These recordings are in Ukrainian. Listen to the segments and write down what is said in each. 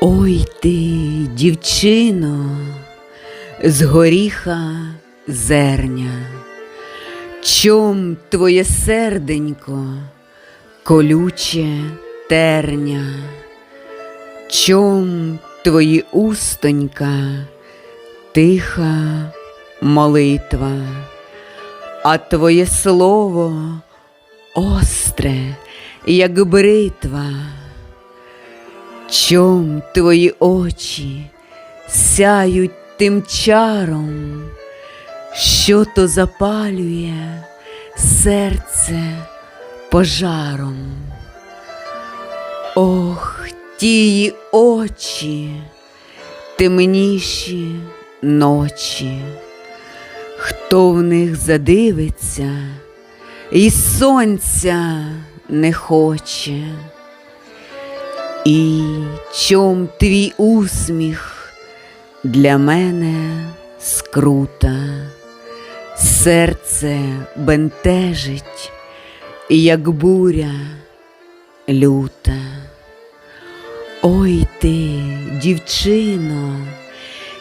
Ой ти, дівчино, з горіха зерня, чом твоє серденько, колюче терня, чом твої устонька, тиха молитва, а твоє слово остре, як бритва. Чом твої очі сяють тим чаром, що то запалює серце пожаром? Ох, тії очі, темніші ночі, хто в них задивиться, і сонця не хоче. І чом твій усміх для мене скрута, серце бентежить, як буря люта. Ой ти, дівчино,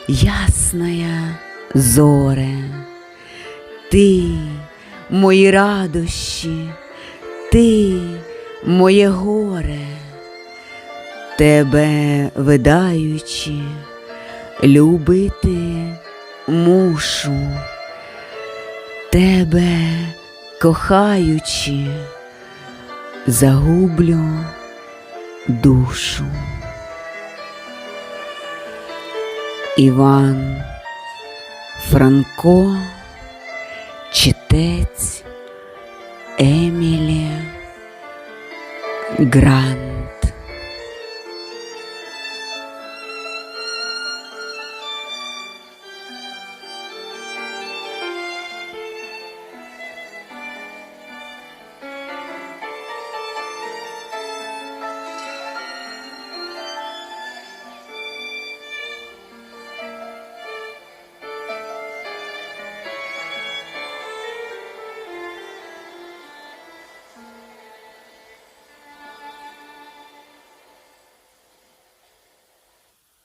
ясная зоре, ти мої радощі, ти моє горе тебе видаючи, любити мушу, тебе кохаючи, загублю душу. Іван Франко, читець Емілі Гран.